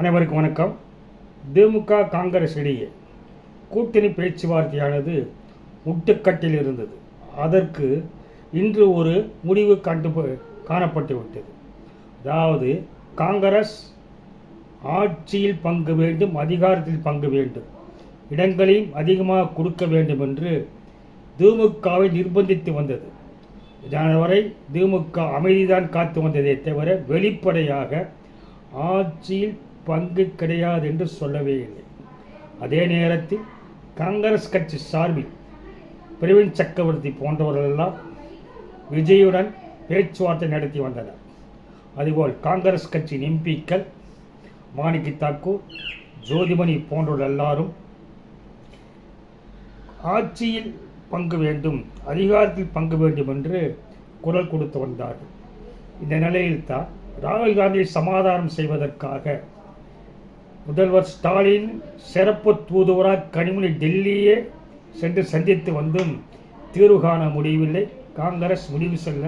அனைவருக்கும் வணக்கம். திமுக காங்கிரஸ் இடையே கூட்டணி பேச்சுவார்த்தையானது முட்டுக்கட்டில் இருந்தது. அதற்கு இன்று ஒரு முடிவு கண்டு காணப்பட்டு விட்டது. அதாவது காங்கிரஸ் ஆட்சியில் பங்கு வேண்டும் அதிகாரத்தில் பங்கு வேண்டும் இடங்களையும் அதிகமாக கொடுக்க வேண்டும் என்று திமுகவை நிர்பந்தித்து வந்தது. இதனவரை திமுக அமைதிதான் காத்து வந்ததே தவிர வெளிப்படையாக ஆட்சியில் பங்கு கிடையாது என்று சொல்லவே இல்லை. அதே நேரத்தில் காங்கிரஸ் கட்சி சார்பில் பிரவீன் சக்கரவர்த்தி போன்றவர்களெல்லாம் விஜயுடன் பேச்சுவார்த்தை நடத்தி வந்தனர். அதுபோல் காங்கிரஸ் கட்சியின் எம்பிக்கள் மாணிக்கி தாக்கூர் ஜோதிமணி போன்றவர்கள் எல்லாரும் ஆட்சியில் பங்கு வேண்டும் அதிகாரத்தில் பங்கு வேண்டும் என்று குரல் கொடுத்து வந்தார்கள். இந்த நிலையில்தான் ராகுல் காந்தியை சமாதானம் செய்வதற்காக முதல்வர் ஸ்டாலின் சிறப்பு தூதுவராக கனிமொழி டெல்லியே சென்று சந்தித்து வந்தும் தீர்வு காண முடியவில்லை. காங்கிரஸ் முடிவு செல்ல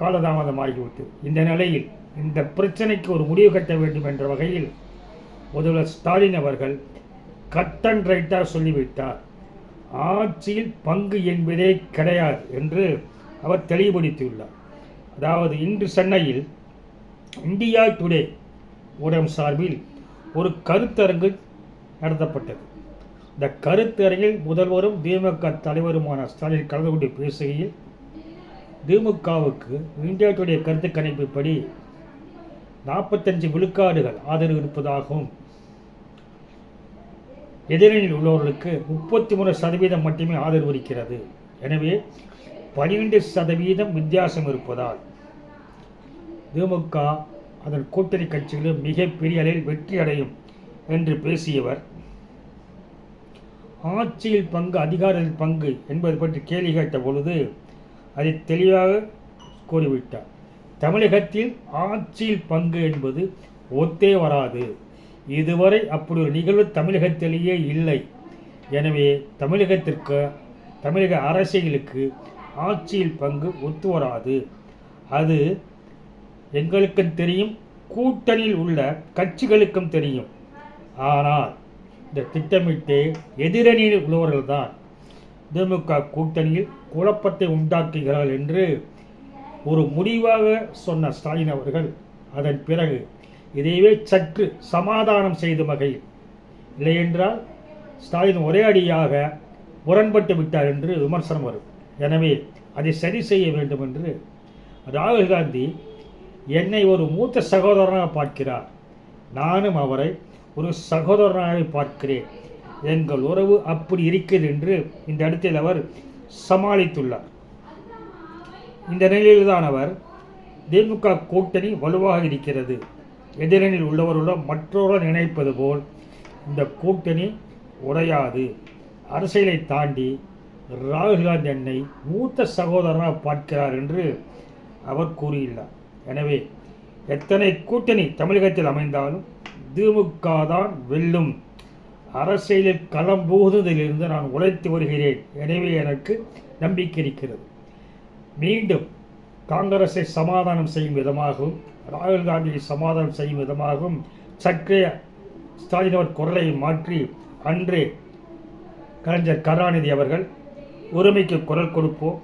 காலதாமதமாகிவிட்டது இந்த நிலையில் இந்த பிரச்சனைக்கு ஒரு முடிவு கட்ட வேண்டும் என்ற வகையில் முதல்வர் ஸ்டாலின் அவர்கள் கட்டன் ரைட்டாக சொல்லிவிட்டார். ஆட்சியில் பங்கு என்பதே கிடையாது என்று அவர் தெளிவுபடுத்தியுள்ளார். அதாவது இன்று சென்னையில் இந்தியா டுடே ஊடகம் சார்பில் ஒரு கருத்தரங்கு நடத்தப்பட்டது. இந்த கருத்தரங்கில் முதல்வரும் திமுக தலைவருமான ஸ்டாலின் கலந்து கொண்டு பேசுகையில் திமுகவுக்கு இந்தியா டுடே கருத்து கணிப்பின்படி நாற்பத்தஞ்சு விழுக்காடுகள் ஆதரவு இருப்பதாகவும் எதிரணியில் உள்ளவர்களுக்கு முப்பத்தி மூணு சதவீதம் மட்டுமே ஆதரவு இருக்கிறது. எனவே பனிரெண்டு சதவீதம் வித்தியாசம் இருப்பதால் திமுக அதன் கூட்டணி கட்சிகளும் மிகப்பெரிய அளவில் வெற்றி அடையும் என்று பேசியவர். ஆட்சியில் பங்கு அதிகாரத்தில் பங்கு என்பது பற்றி கேள்வி கேட்ட பொழுது அதை தெளிவாக கூறிவிட்டார். தமிழகத்தில் ஆட்சியில் பங்கு என்பது ஒத்தே வராது. இதுவரை அப்படி ஒரு நிகழ்வு தமிழகத்திலேயே இல்லை. எனவே தமிழகத்திற்கு தமிழக அரசியலுக்கு ஆட்சியில் பங்கு ஒத்து வராது. அது எங்களுக்கும் தெரியும் கூட்டணியில் உள்ள கட்சிகளுக்கும் தெரியும். ஆனால் இந்த திட்டமிட்டு எதிரணியில் உள்ளவர்கள்தான் திமுக கூட்டணியில் குழப்பத்தை உண்டாக்குகிறார்கள் என்று ஒரு முடிவாக சொன்ன ஸ்டாலின் அவர்கள் அதன் பிறகு இதையவே சற்று சமாதானம் செய்த வகையில் இல்லையென்றால் ஸ்டாலின் ஒரே அடியாக முரண்பட்டு விட்டார் என்று விமர்சனம் வரும். எனவே அதை சரி செய்ய வேண்டும் என்று ராகுல் காந்தி என்னை ஒரு மூத்த சகோதரனாக பார்க்கிறார். நானும் அவரை ஒரு சகோதரனாக பார்க்கிறேன். எங்கள் உறவு அப்படி இருக்கிறது என்று இந்த இடத்தில் அவர் சமாளித்துள்ளார். இந்த நிலையில்தான் அவர் திமுக கூட்டணி வலுவாக இருக்கிறது. எதிரணியில் உள்ளவருடன் மற்றவர்கள் நினைப்பது போல் இந்த கூட்டணி உடையாது. அரசியலை தாண்டி ராகுல் காந்தி என்னை மூத்த சகோதரனாக பார்க்கிறார் என்று அவர் கூறியுள்ளார். எனவே எத்தனை கூட்டணி தமிழகத்தில் அமைந்தாலும் திமுக தான் வெல்லும். அரசியலில் களம் புகுந்ததிலிருந்து நான் உழைத்து வருகிறேன். எனவே எனக்கு நம்பிக்கை இருக்கிறது. மீண்டும் காங்கிரஸை சமாதானம் செய்யும் விதமாகவும் ராகுல் காந்தியை சமாதானம் செய்யும் விதமாகவும் சற்றே ஸ்டாலின் அவர் குரலை மாற்றி அன்றே கலைஞர் கருணாநிதி அவர்கள் உரிமைக்கு குரல் கொடுப்போம்.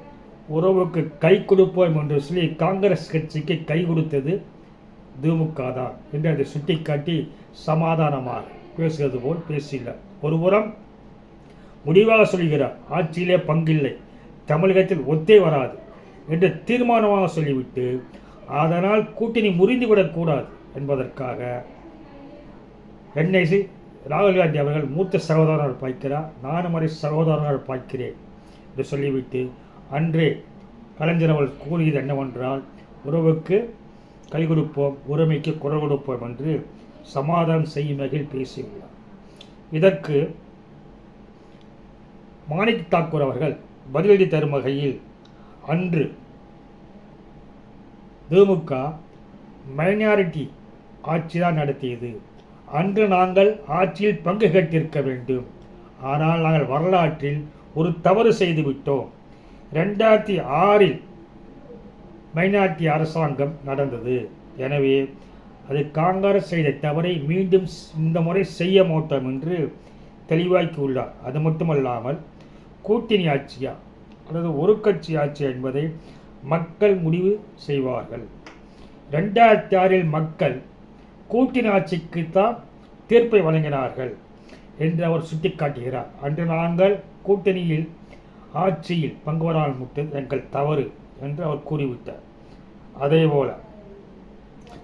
உறவுக்கு கை கொடுப்போம் என்று சொல்லி காங்கிரஸ் கட்சிக்கு கை கொடுத்தது திமுக தான் என்று அதை சுட்டிக்காட்டி சமாதானமாக பேசுகிறது போல் பேசியுள்ளார் ஒருபுறம் முடிவாக சொல்கிறார் ஆட்சியிலே பங்கில்லை தமிழகத்தில் ஒத்தே வராது என்று தீர்மானமாக சொல்லிவிட்டு அதனால் கூட்டணி முறிந்துவிடக்கூடாது என்பதற்காக என்ஐசி ராகுல் காந்தி அவர்கள் மூத்த சகோதரர் பார்க்கிறார் நானும் அதை சகோதரர்கள் பார்க்கிறேன் என்று சொல்லிவிட்டு அன்றே கலைஞர் அவள் கூறியது என்னவென்றால் உறவுக்கு கை கொடுப்போம் உரிமைக்கு குரல் கொடுப்போம் என்று சமாதானம் செய்யும் வகையில் பேசியுள்ளார். இதற்கு மாணிக் தாக்கூர் அவர்கள் பதிலடி தரும் வகையில் அன்று திமுக மைனாரிட்டி ஆட்சி தான் நடத்தியது. அன்று நாங்கள் ஆட்சியில் பங்கு கேட்டிருக்க வேண்டும். ஆனால் நாங்கள் வரலாற்றில் ஒரு தவறு செய்துவிட்டோம் ரெண்டாயிரத்தி ஆறில் மைனாரிட்டி அரசாங்கம் நடந்தது. எனவே அது காங்கிரஸ் செய்த தவறை மீண்டும் இந்த முறை செய்ய மாட்டோம் என்று தெளிவாக்கியுள்ளார். அது மட்டுமல்லாமல் கூட்டணி ஆட்சியா அல்லது ஒரு கட்சி ஆட்சி என்பதை மக்கள் முடிவு செய்வார்கள். ரெண்டாயிரத்தி ஆறில் மக்கள் கூட்டணி ஆட்சிக்கு தான் தீர்ப்பை வழங்கினார்கள் என்று அவர் சுட்டிக்காட்டுகிறார். அன்று நாங்கள் கூட்டணியில் ஆட்சியில் பங்குவரால் முட்டது எங்கள் தவறு என்று அவர் கூறிவிட்டார். அதேபோல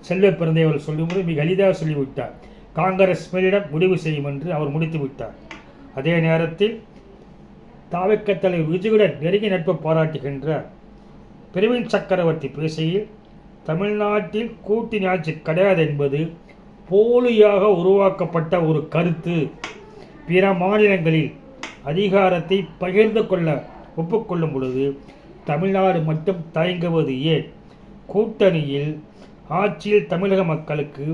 செல்வ பிறந்தவர் சொல்லும்போது மிக எளிதாக சொல்லிவிட்டார். காங்கிரஸ் மேலிடம் முடிவு செய்யும் என்று அவர் முடித்து விட்டார். அதே நேரத்தில் தாவக்க தலைவர் விஜயுடன் நெருங்கி நட்பு பாராட்டுகின்ற பிரவீன் சக்கரவர்த்தி பேசுகையில் தமிழ்நாட்டில் கூட்டணி ஆட்சி கிடையாது என்பது போலியாக உருவாக்கப்பட்ட ஒரு கருத்து. பிற மாநிலங்களில் அதிகாரத்தை பகிர்ந்து கொள்ள ஒப்புக்கொள்ளும் பொழுது தமிழ்நாடு மட்டும் தயங்குவது ஏன்? கூட்டணியில் ஆட்சியில் தமிழக மக்களுக்கு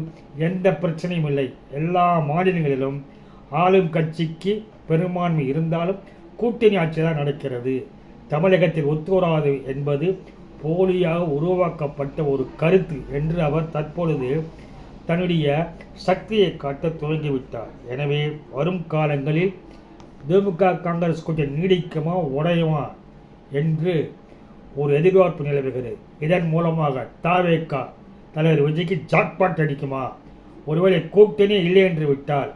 எந்த பிரச்சனையும் இல்லை. எல்லா மாநிலங்களிலும் ஆளும் கட்சிக்கு பெரும்பான்மை இருந்தாலும் கூட்டணி ஆட்சி தான் நடக்கிறது. தமிழகத்தில் ஒத்துவராது என்பது போலியாக உருவாக்கப்பட்ட ஒரு கருத்து என்று அவர் தற்பொழுது தன்னுடைய சக்தியை காட்ட துவங்கிவிட்டார். எனவே வரும் காலங்களில் திமுக காங்கிரஸ் கூட்டணி நீடிக்குமா உடையுமா என்று ஒரு எதிர்பார்ப்பு நிலவுகிறது. இதன் மூலமாக தாவேக்கா தலைவர் விஜய்க்கு ஜாக்பாட் அடிக்குமா? ஒருவேளை கூட்டணி இல்லை என்று விட்டால்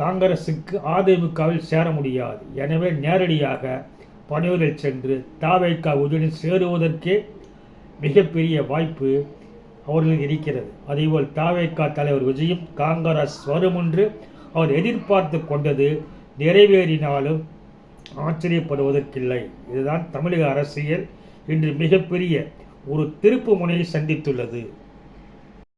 காங்கிரசுக்கு அதிமுகவில் சேர முடியாது. எனவே நேரடியாக பணியூரில் சென்று தாவேக்கா உதவியுடன் சேருவதற்கே மிகப்பெரிய வாய்ப்பு அவர்களுக்கு இருக்கிறது. அதேபோல் தாவேக்கா தலைவர் விஜயும் காங்கிரஸ் வரும் என்று அவர் எதிர்பார்த்து கொண்டது நிறைவேறினாலும் ஆச்சரியப்படுவதற்கில்லை. இதுதான் தமிழக அரசியல் இன்று மிகப்பெரிய ஒரு திருப்பு முனையை சந்தித்துள்ளது.